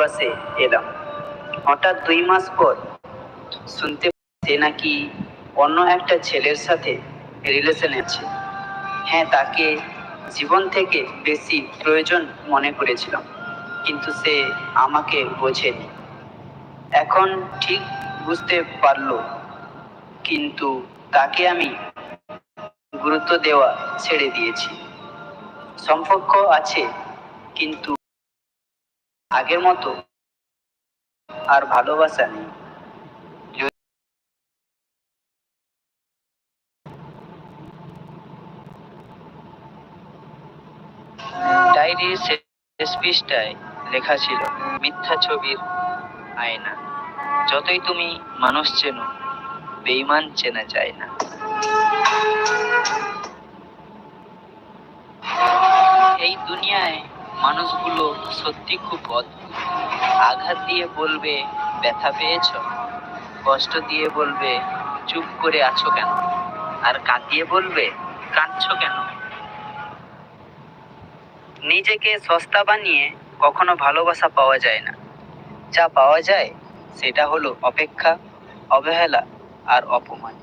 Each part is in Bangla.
বাসে এলাম। হঠাৎ দুই মাস পর শুনতে সে নাকি অন্য একটা ছেলের সাথে রিলেশনে আছে। হ্যাঁ তাকে জীবন থেকে বেশি প্রয়োজন মনে করেছিলাম, কিন্তু সে আমাকে বোঝেনি। এখন ঠিক বুঝতে পারল, কিন্তু তাকে আমি গুরুত্ব দেওয়া ছেড়ে দিয়েছি। সম্পর্ক আছে, কিন্তু আগের মতো আর ভালোবাসা নেই। ডায়েরির শেষ পৃষ্ঠায় লেখা ছিল, মিথ্যা ছবির আয়না। যতই তুমি মানুষ চেনো বেইমান চেনা যায় না। এই দুনিয়ায় মানুষগুলো সত্যি খুব অদ্ভুত। আঘাত দিয়ে বলবে, ব্যথা পেয়েছ? কষ্ট দিয়ে বলবে, চুপ করে আছো কেন? আর কাঁদিয়ে বলবে, কাঁদছ কেন? নিজেকে সস্তা বানিয়ে কখনো ভালোবাসা পাওয়া যায় না। যা পাওয়া যায়, সেটা হলো অপেক্ষা, অবহেলা আর অপমান।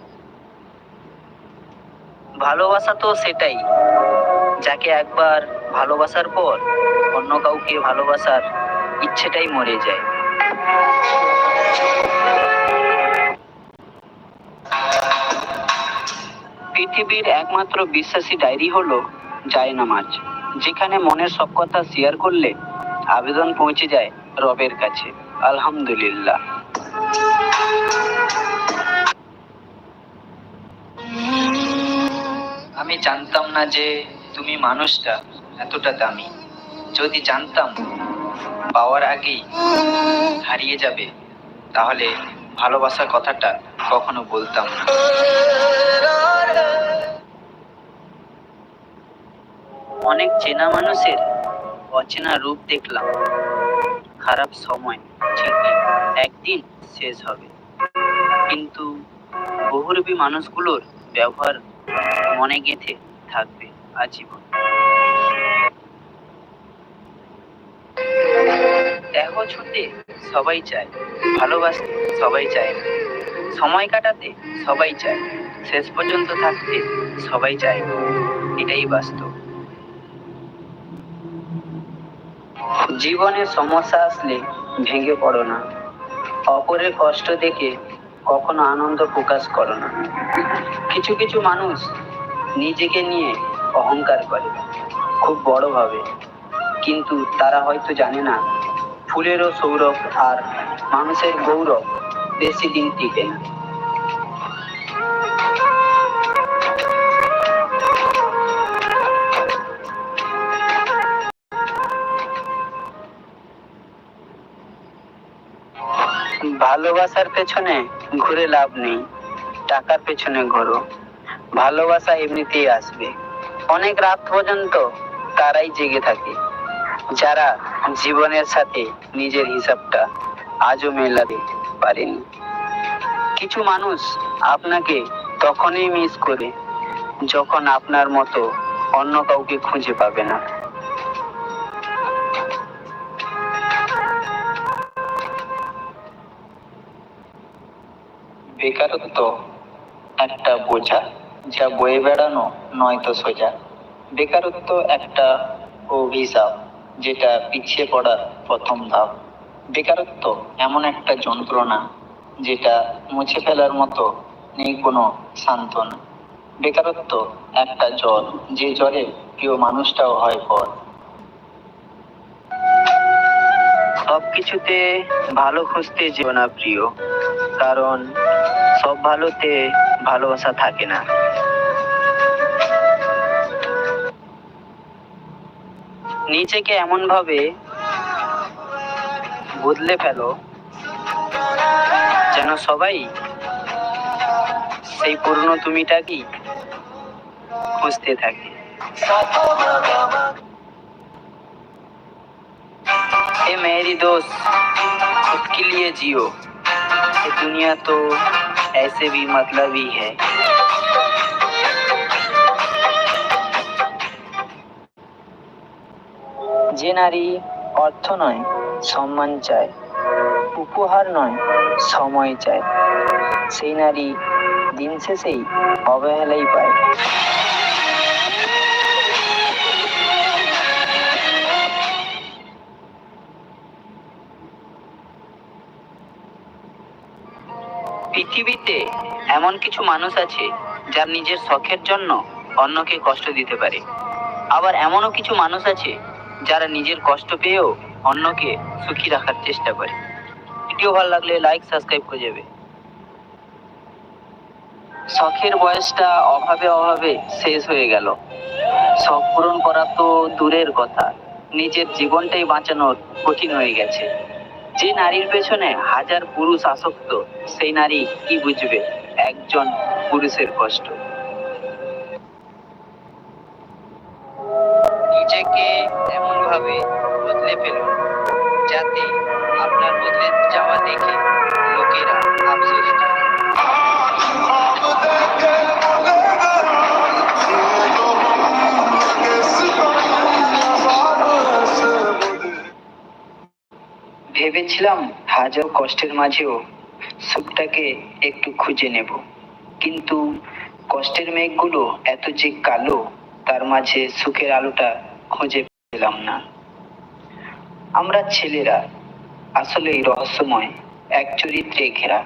ভালোবাসা তো সেটাই। যাকে একবার ভালোবাসার পর অন্য কাউকে ভালোবাসার ইচ্ছেটাই মরে যায়। পৃথিবীর একমাত্র বিশ্বাসী ডায়েরি হলো জায়নামাজ যেখানে মনের সব কথা শেয়ার করলে আবেদন পৌঁছে যায় রবের কাছে। আলহামদুলিল্লাহ। আমি জানতাম না যে তুমি মানুষটা এতটা দামি। যদি জানতাম পাওয়ার আগেই হারিয়ে যাবে, তাহলে ভালোবাসার কথাটা কখনো বলতাম না। অনেক চেনা মানুষের অচেনা রূপ দেখলাম। খারাপ সময় ঠিকই একদিন শেষ হবে। কিন্তু বহুরূপী মানুষগুলোর ব্যবহার মনে গেঁথে থাকবে। আজীবন। দেহ ছুটে, সবাই চায়। ভালোবাসতে সবাই চায় না। সময় কাটাতে সবাই চায়। শেষ পর্যন্ত থাকতে সবাই চায়। এটাই বাস্তব। জীবনে সমস্যা আসলে ভেঙে পড়ো না। অপরের কষ্ট দেখে কখনো আনন্দ প্রকাশ করো না। কিছু কিছু মানুষ নিজেকে নিয়ে অহংকার করে। খুব বড়ভাবে কিন্তু তারা হয়তো জানে না, ফুলেরও সৌরভ আর মানুষের গৌরব বেশি দিন টিকে না। ভালোবাসার পেছনে ঘুরে লাভ নেই, টাকার পেছনে ঘোরো। ভালোবাসা এমনিতেই আসবে। অনেক রাত পর্যন্ত তারাই জেগে থাকে, যারা জীবনের সাথে নিজের হিসাবটা আজও মেলাতে পারেনি। কিছু মানুষ আপনাকে তখনই মিস করে, যখন আপনার মতো অন্য কাউকে খুঁজে পাবে না। বেকারত্ব একটা বোঝা। যা বয়ে বেড়ানো নয়তো সোজা। বেকারত্ব একটা অভিশাপ, যেটা পিছিয়ে পড়ার প্রথম ধাপ। বেকারত্ব এমন একটা যন্ত্রণা, যেটা মুছে ফেলার মতো নেই কোনো সান্ত্বনা। বেকারত্ব একটা জল, যে জলে প্রিয় মানুষটাও হয় পর সবকিছুতে ভালো খুঁজতে যেও না প্রিয়, কারণ সব ভালোতে ভালোবাসা থাকে না নিজেকে এমন ভাবে বদলে ফেলো যেন সবাই সেই পুরনো তুমিটাকেই খুঁজতে থাকে ए मेरी दोस्त खुद के लिए जियो ये दुनिया तो ऐसे भी मतलब ही है যে নারী অর্থ নয় সম্মান চায় উপহার নয় সময় চায় সেই নারী দিন শেষেই অবহেলাই পায় পৃথিবীতে এমন কিছু মানুষ আছে যার নিজের শখের জন্য অন্যকে কষ্ট দিতে পারে। আবার এমনও কিছু মানুষ আছে যারা নিজের কষ্ট পেয়েও অন্যকে সুখী রাখার চেষ্টা করে। ভিডিও ভালো লাগলে লাইক সাবস্ক্রাইব করে যাবে শখের বয়সটা অভাবে অভাবে শেষ হয়ে গেল। শখ পূরণ করা তো দূরের কথা। নিজের জীবনটাই বাঁচানোর কঠিন হয়ে গেছে। যে নারীর পেছনে হাজার পুরুষ আসক্ত সেই নারী কি বুঝবে? একজন পুরুষের কষ্ট। নিজেকে এমন ভাবে বদলে ফেলুন, যাতে আপনার বদলে যাওয়া দেখে লোকেরা আফসোস ভেবেছিলাম হাজার কষ্টের মাঝেও সুখটাকে একটু খুঁজে নেব। কিন্তু কষ্টের মেঘগুলো এত যে কালো, তার মাঝে সুখের আলোটা খুঁজে পেলাম না। আমরা ছেলেরা আসলেই রহস্যময় এক চরিত্রে ঘেরা।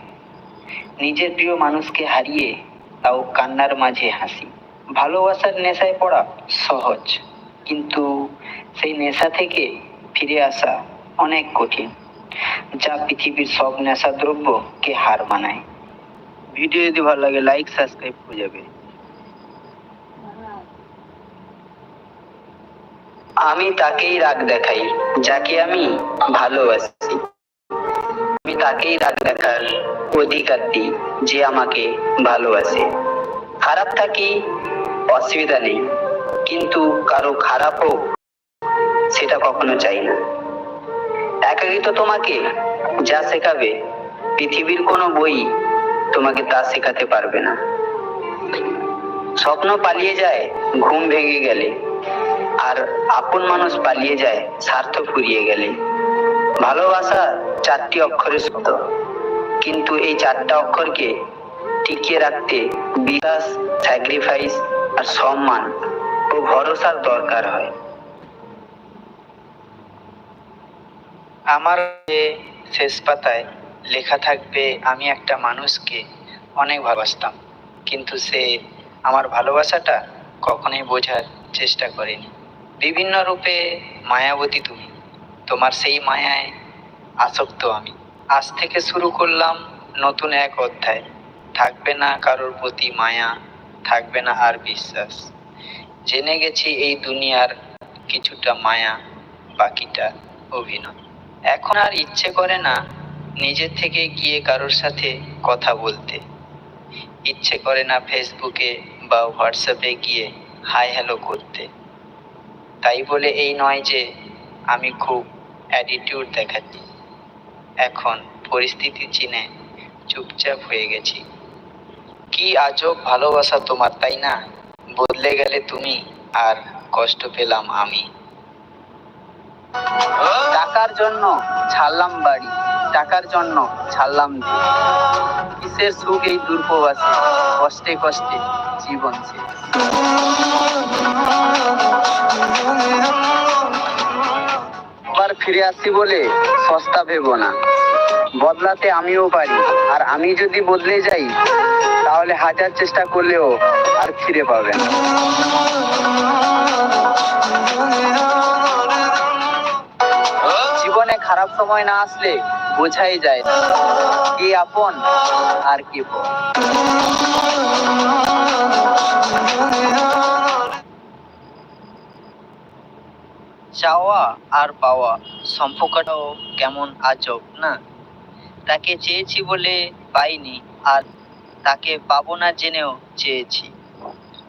নিজের প্রিয় মানুষকে হারিয়ে তাও কান্নার মাঝে হাসি। ভালোবাসার নেশায় পড়া সহজ, কিন্তু সেই নেশা থেকে ফিরে আসা অনেক কঠিন। যা পৃথিবীর সব নেশা দ্রব্যকে হার মানায়। ভিডিও যদি ভালো লাগে লাইক সাবস্ক্রাইব করে যাবে। আমি তাকেই রাগ দেখাই, যাকে আমি ভালোবাসি। আমি তাকেই রাগ দেখার অধিকার দিই, যে আমাকে ভালোবাসে। খারাপ থাকি, অসুবিধা নেই। কিন্তু কারও খারাপ হোক, সেটা কখনো চাই না। একাকিত্ব তোমাকে যা শেখাবে, পৃথিবীর কোনো বই তোমাকে তা শেখাতে পারবে না। স্বপ্ন পালিয়ে যায়, ঘুম ভেঙে গেলে। আর আপন মানুষ পালিয়ে যায়, স্বার্থ ফুরিয়ে গেলে। ভালোবাসা চারটি অক্ষরে শব্দ। কিন্তু এই চারটা অক্ষরকে টিকিয়ে রাখতে বিশ্বাস স্যাক্রিফাইস আর সম্মান ও ভরসার দরকার হয়। আমার শেষ পাতায় লেখা থাকবে, আমি একটা মানুষকে অনেক ভালোবাসতাম। কিন্তু সে আমার ভালোবাসাটা কখনোই বোঝার চেষ্টা করেনি। বিভিন্ন রূপে মায়াবতী তুমি। তোমার সেই মায়ায় আসক্ত আমি। আজ থেকে শুরু করলাম নতুন এক অধ্যায়। থাকবে না কারোর প্রতি মায়া, থাকবে না আর বিশ্বাস। জেনে গেছি এই দুনিয়ার কিছুটা মায়া, বাকিটা অভিনয়। এখন আর ইচ্ছে করে না নিজের থেকে গিয়ে কারোর সাথে কথা বলতে। ইচ্ছে করে না ফেসবুকে বা হোয়াটসঅ্যাপে গিয়ে হাই হ্যালো করতে। তাই বলে এই নয় যে আমি খুব অ্যাটিটিউড দেখাচ্ছি। এখন পরিস্থিতি চিনে চুপচাপ হয়ে গেছি। কি আজব ভালোবাসা তোমার, তাই না? বদলে গেলে তুমি আর কষ্ট পেলাম আমি। টাকার জন্য ছাড়লাম বাড়ি, টাকার জন্য ছাড়লাম। কিসের সুখ এই দুর্পবাসে কষ্টে কষ্টে জীবন আবার ফিরে আসছি বলে সস্তা ভেবো না। বদলাতে আমিও পারি, আর আমি যদি বদলে যাই, তাহলে হাজার চেষ্টা করলেও আর ফিরে পাবে খারাপ সময় না আসলে বোঝাই যায় কে আপন আর কে চাওয়া আর পাওয়া সম্পর্কটাও কেমন আজব, না? তাকে চেয়েছি বলে পাইনি আর তাকে পাবো না জেনেও চেয়েছি।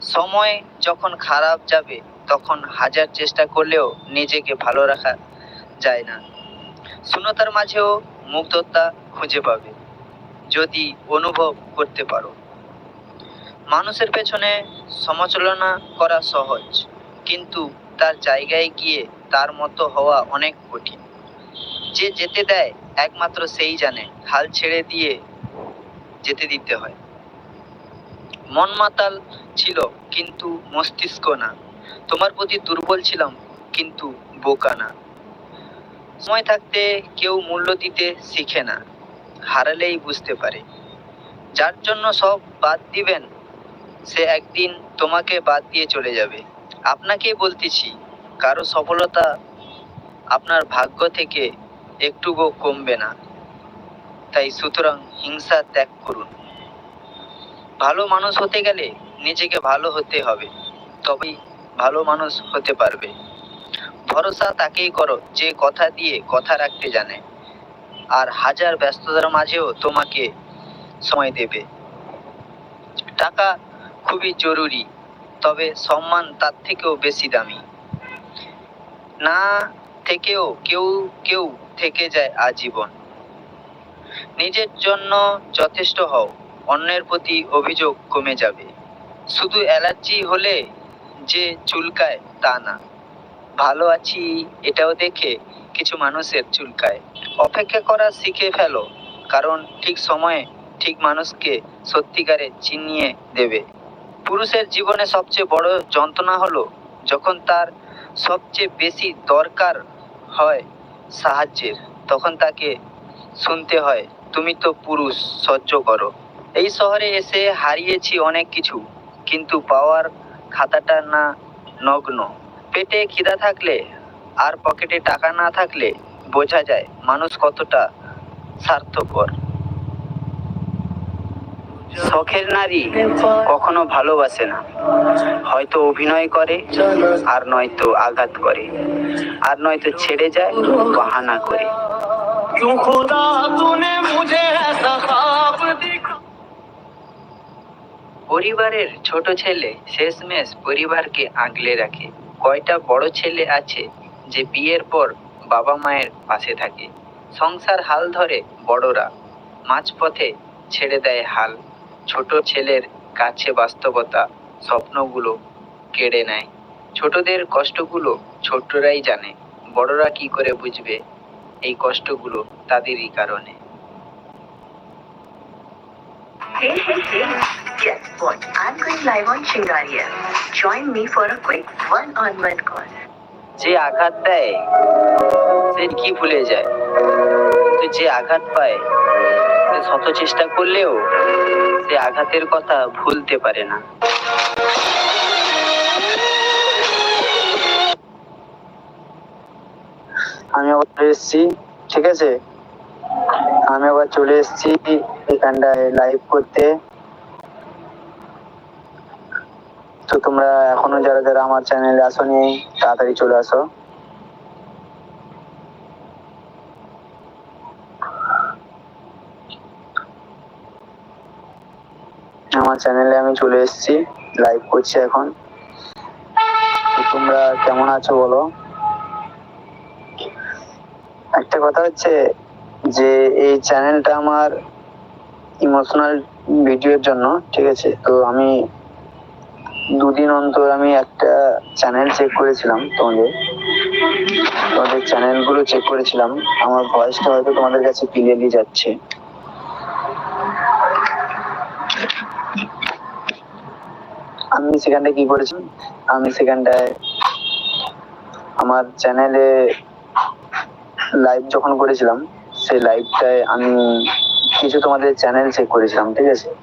সময় যখন খারাপ যাবে, তখন হাজার চেষ্টা করলেও নিজেকে ভালো রাখা যায় না। শূন্যতার মাঝেও মুগ্ধতা খুঁজে পাবে, যদি অনুভব করতে পারো। মানুষের পেছনে সমালোচনা করা সহজ, কিন্তু তার জায়গায় গিয়ে তার মতো হওয়া অনেক কঠিন। যে যেতে দেয়, একমাত্র সেই জানে, হাল ছেড়ে দিয়ে যেতে দিতে হয়। মন মাতাল ছিল, কিন্তু মস্তিষ্ক না। তোমার প্রতি দুর্বল ছিলাম, কিন্তু বোকা না। সময় থাকতে কেউ মূল্য দিতে শিখে না, হারালেই বুঝতে পারে। যার জন্য সব বাদ দিবেন, সে একদিন তোমাকে বাদ দিয়ে চলে যাবে। আপনাকে বলতেছি, কারও সফলতা আপনার ভাগ্য থেকে একটুকু কমবে না। তাই সুতরাং হিংসা ত্যাগ করুন। ভালো মানুষ হতে গেলে নিজেকে ভালো হতে হবে, তবেই ভালো মানুষ হতে পারবে। ভরসা তাকেই করো, যে কথা দিয়ে কথা রাখতে জানে। আর হাজার ব্যস্ততার মাঝেও তোমাকে সময় দেবে। টাকা খুবই জরুরি, তবে সম্মান তার থেকেও বেশি দামি। না থেকেও কেউ কেউ থেকে যায় আজীবন। নিজের জন্য যথেষ্ট হও, অন্যের প্রতি অভিযোগ কমে যাবে। শুধু অ্যালার্জি হলে যে চুলকায় তা না। ভালো আছি, এটাও দেখে কিছু মানুষের চুলকায়। অপেক্ষা করা শিখে ফেলো, কারণ ঠিক সময়ে ঠিক মানুষকে সত্যিকারে চিনিয়ে দেবে। পুরুষের জীবনে সবচেয়ে বড় যন্ত্রণা হলো যখন তার সবচেয়ে বেশি দরকার হয় সাহায্যের, তখন তাকে শুনতে হয়, তুমি তো পুরুষ, সহ্য করো। এই শহরে এসে হারিয়েছি অনেক কিছু, কিন্তু পাওয়ার খাতাটা না নগ্ন। পেটে খিদা থাকলে আর পকেটে টাকা না থাকলে বোঝা যায় মানুষ কতটা স্বার্থপর। শখের নারী কখনো ভালোবাসে না। হয়তো অভিনয় করে, আর নয়তো আঘাত করে। আর নয়তো ছেড়ে যায় বাহানা করে। পরিবারের ছোট ছেলে শেষমেশ পরিবারকে আগলে রাখে। কয়টা বড় ছেলে আছে যে বিয়ের পর বাবা মায়ের পাশে থাকে সংসার হাল ধরে বড়রা মাঝপথে ছেড়ে দেয় হাল ছোট ছেলের কাছে বাস্তবতা স্বপ্নগুলো কেড়ে নেয় ছোটদের কষ্টগুলো ছোটরাই জানে বড়রা কি করে বুঝবে এই কষ্টগুলো তাদেরই কারণে Hey, hey, hey. What? I'm going live on Chingaria. Join me for a quick one-on-one call. যে আঘাত দেয়, সে কি ভুলে যায়? কিন্তু যে আঘাত পায়, সে শত চেষ্টা করলেও সে আঘাতের কথা ভুলতে পারে না। আমি আবার চলে এসেছি, ঠিক আছে? আমি আবার চলে এসেছি এখানটায় লাইভ করতে। তো তোমরা এখনও যারা যারা আমার চ্যানেলে আসোনি, তাড়াতাড়ি চলে আসো। আমার চ্যানেলে আমি চলে এসেছি লাইভ করছি এখন। তোমরা কেমন আছো বলো? একটা কথা হচ্ছে যে, এই চ্যানেলটা আমার ইমোশনাল ভিডিওর জন্য, ঠিক আছে? তো আমি দুদিন অন্তর আমি একটা চ্যানেল চেক করেছিলাম তোমাদের। তোমাদের চ্যানেলগুলো চেক করেছিলাম। আমার ভয়েসটা হয়তো তোমাদের কাছে ক্লিয়ারলি যাচ্ছে। আমি সেখানটায় কি করেছি? আমি সেখানটায় আমার চ্যানেলে লাইভ যখন করেছিলাম, সেই লাইভটায় আমি কিছু তোমাদের চ্যানেল চেক করেছিলাম, ঠিক আছে?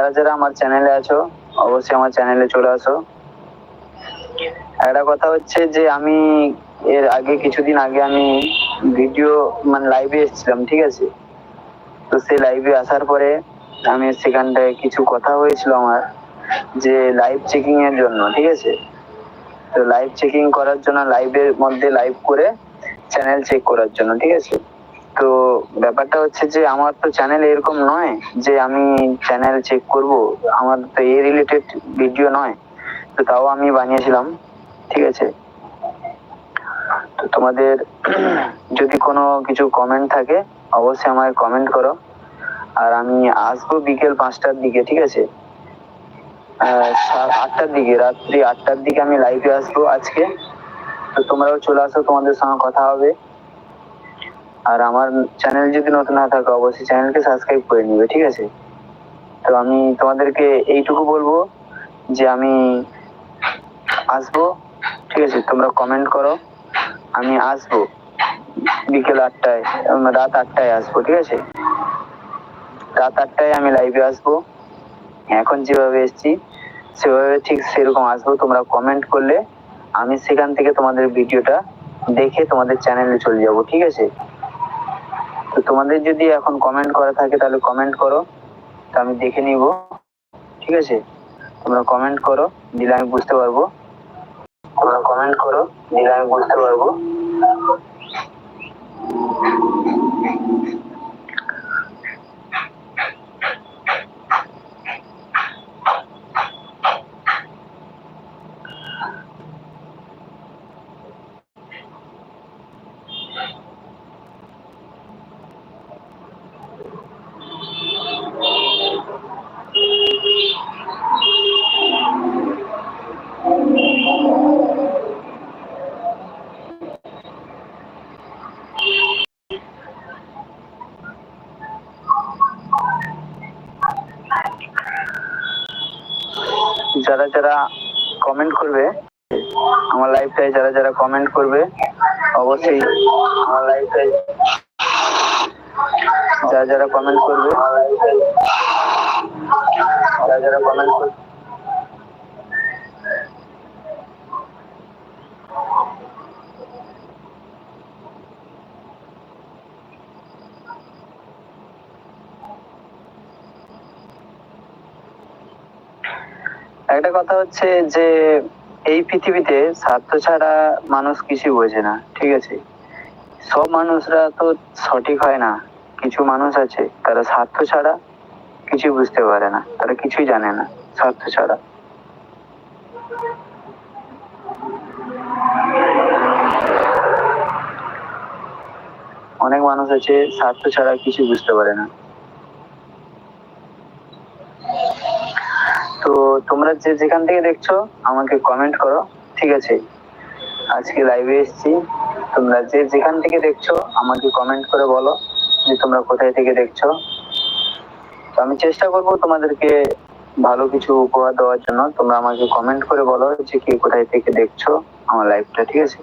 যারা যারা আমার চ্যানেলে আছো, অবশ্যই আমার চ্যানেলে চলে আসো। একটা কথা হচ্ছে যে, আমি এর আগে কিছুদিন আগে আমি ভিডিও মানে লাইভে এসেছিলাম, ঠিক আছে? তো সেই লাইভে আসার পরে আমি সেখানটায় কিছু কথা হয়েছিল আমার, যে লাইভ চেকিং এর জন্য, ঠিক আছে? তো লাইভ চেকিং করার জন্য লাইভের মধ্যে লাইভ করে চ্যানেল চেক করার জন্য, ঠিক আছে? তো ব্যাপারটা হচ্ছে যে, আমার তো চ্যানেল এরকম নয় যে আমি চ্যানেল চেক করব। আমার তো এ রিলেটেড ভিডিও নয়। তো তাও আমি বানিয়েছিলাম, ঠিক আছে? তো তোমাদের যদি কোনো কিছু কমেন্ট থাকে, অবশ্যই আমায় কমেন্ট করো। আর আমি আসব বিকেল পাঁচটার দিকে, ঠিক আছে? আটটার দিকে, রাত্রি আটটার দিকে আমি লাইভে আসব আজকে। তো তোমরাও চলে আসো, তোমাদের সঙ্গে কথা হবে। আর আমার চ্যানেল যদি নতুন না থাকে, অবশ্যই চ্যানেলকে সাবস্ক্রাইব করে নিবে, ঠিক আছে? তো আমি তোমাদেরকে এইটুকু বলব যে আমি আসব, ঠিক আছে? তোমরা কমেন্ট করো, আমি আসব বিকেল আটটায় রাত আটটায় আসব, ঠিক আছে? রাত আটটায় আমি লাইভে আসব। এখন যেভাবে এসেছি, সেভাবে ঠিক সেরকম আসব। তোমরা কমেন্ট করলে আমি সেখান থেকে তোমাদের ভিডিওটা দেখে তোমাদের চ্যানেলে চলে যাব, ঠিক আছে? তো তোমাদের যদি এখন কমেন্ট করা থাকে তাহলে কমেন্ট করো। তো আমি দেখে নিব। ঠিক আছে? তোমরা কমেন্ট করো, দিলে আমি বুঝতে পারব। তোমরা কমেন্ট করো, দিলে আমি বুঝতে পারব যারা যারা কমেন্ট করবে আমার লাইভটায় যারা যারা কমেন্ট করবে, অবশ্যই যারা যারা কমেন্ট করবে, যারা যারা কমেন্ট করবে, একটা কথা হচ্ছে যে এই পৃথিবীতে স্বার্থ ছাড়া মানুষ কিছু বোঝে না, ঠিক আছে? সব মানুষরা তো সঠিক হয় না। কিছু মানুষ আছে, তারা স্বার্থ ছাড়া কিছু বুঝতে পারে না, তারা কিছুই জানে না স্বার্থ ছাড়া। অনেক মানুষ আছে, স্বার্থ ছাড়া কিছু বুঝতে পারে না। তো তোমরা যে যেখান থেকে দেখছ, আমাকে কমেন্ট করো, ঠিক আছে? আজকে লাইভে এসেছি। তোমরা যে যেখান থেকে দেখছ, আমাকে কমেন্ট করে বলো যে তোমরা কোথায় থেকে দেখছ। তো আমি চেষ্টা করব তোমাদেরকে ভালো কিছু উপহার দেওয়ার জন্য। তোমরা আমাকে কমেন্ট করে বলো যে কে কোথায় থেকে দেখছ আমার লাইভটা ঠিক আছে?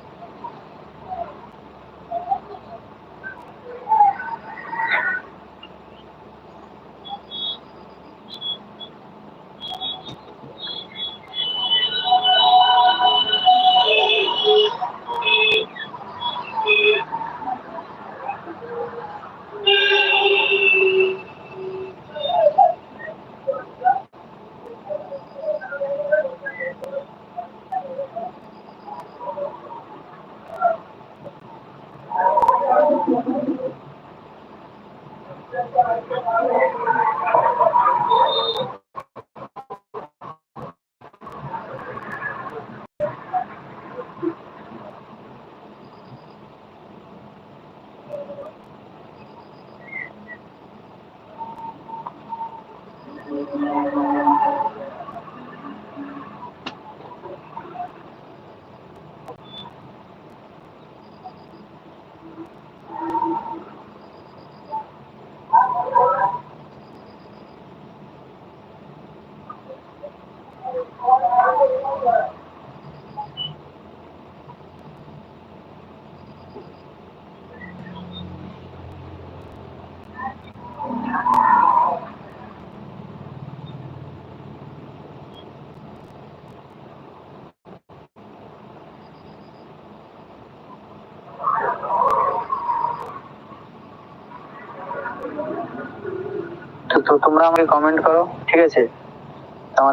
তো তোমরা আমাকে কমেন্ট করো ঠিক আছে?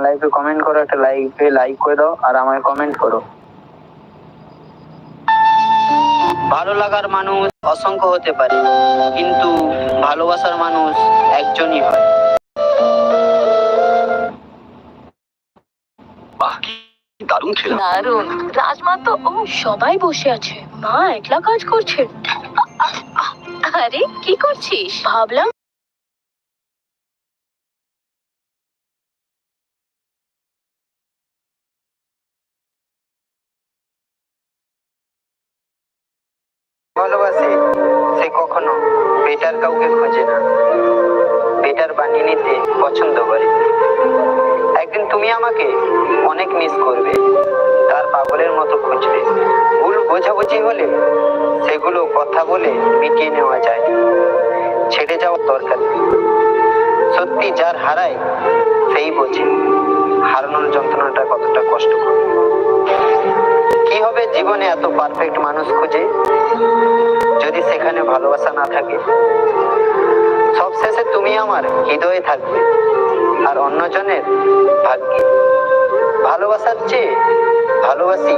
লাইভে কমেন্ট করো একটা লাইভে লাইক করে দাও আর আমাকে কমেন্ট করো। ভালো লাগার মানুষ অসংখ্য হতে পারে কিন্তু ভালোবাসার মানুষ একজনই হয়। দারুণ। রাজমা তো ও সবাই বসে আছে। মা একলা কাজ করছে। আরে কি করছিস? ভাবলাম যার হারায়, সেই বোঝে হারানোর যন্ত্রণাটা কতটা কষ্টকর। কি হবে জীবনে এত পারফেক্ট মানুষ খুঁজে? যদি সেখানে ভালোবাসা না থাকে, সবশেষে তুমি আমার হৃদয়ে থাকবে আর অন্যজনের ভাগ্যে। ভালোবাসার চেয়ে ভালোবাসি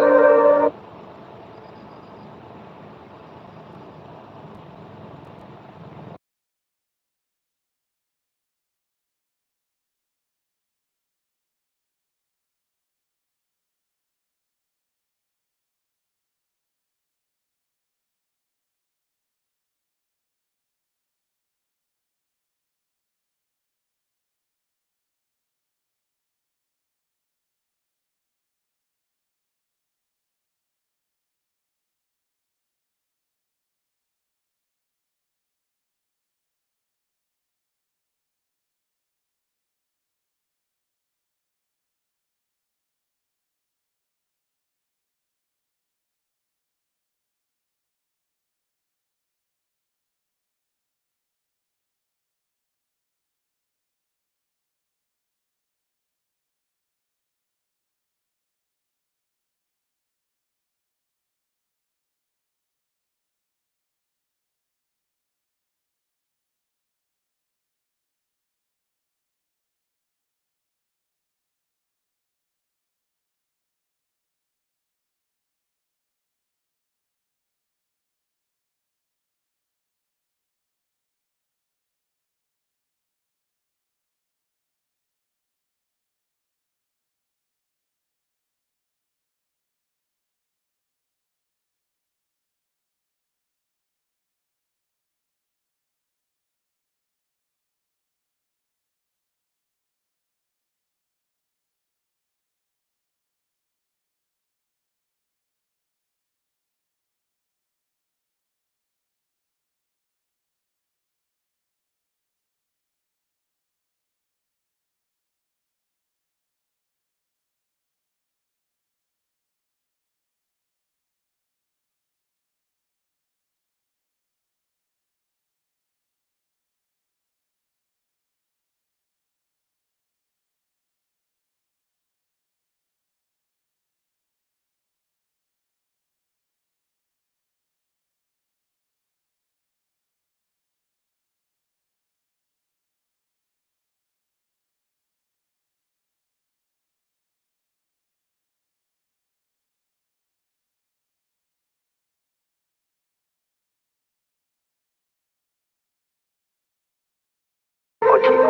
কঠিন।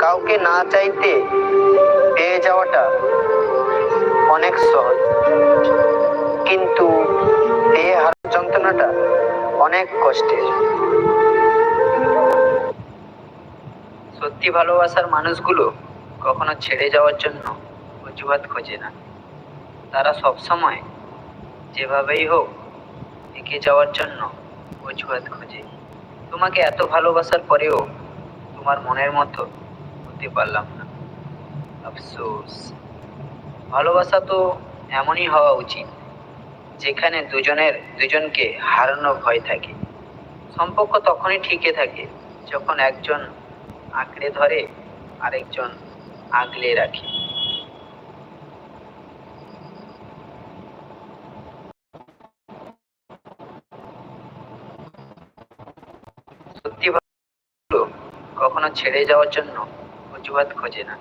কাউকে না চাইতে পেয়ে যাওয়াটা অনেক সহজ। কিন্তু পেয়ে হারার যন্ত্রণাটা অনেক কষ্টের। সত্যি ভালোবাসার মানুষগুলো কখনো ছেড়ে যাওয়ার জন্য অজুহাত খোঁজে না। তারা সবসময় যেভাবেই হোক এগিয়ে যাওয়ার জন্য অজুহাত খোঁজে। তোমাকে এত ভালোবাসার পরেও তোমার মনের মতো হতে পারলাম না। আফসোস। ভালোবাসা তো এমনই হওয়া উচিত, যেখানে দুজনের, দুজনকে হারানো ভয় থাকে। সম্পর্ক তখনই ঠিকে থাকে, যখন একজন আঁকড়ে ধরে, আরেকজন আগলে রাখে। ছেড়ে যাওয়ার জন্য অজুহাত খোঁজে না।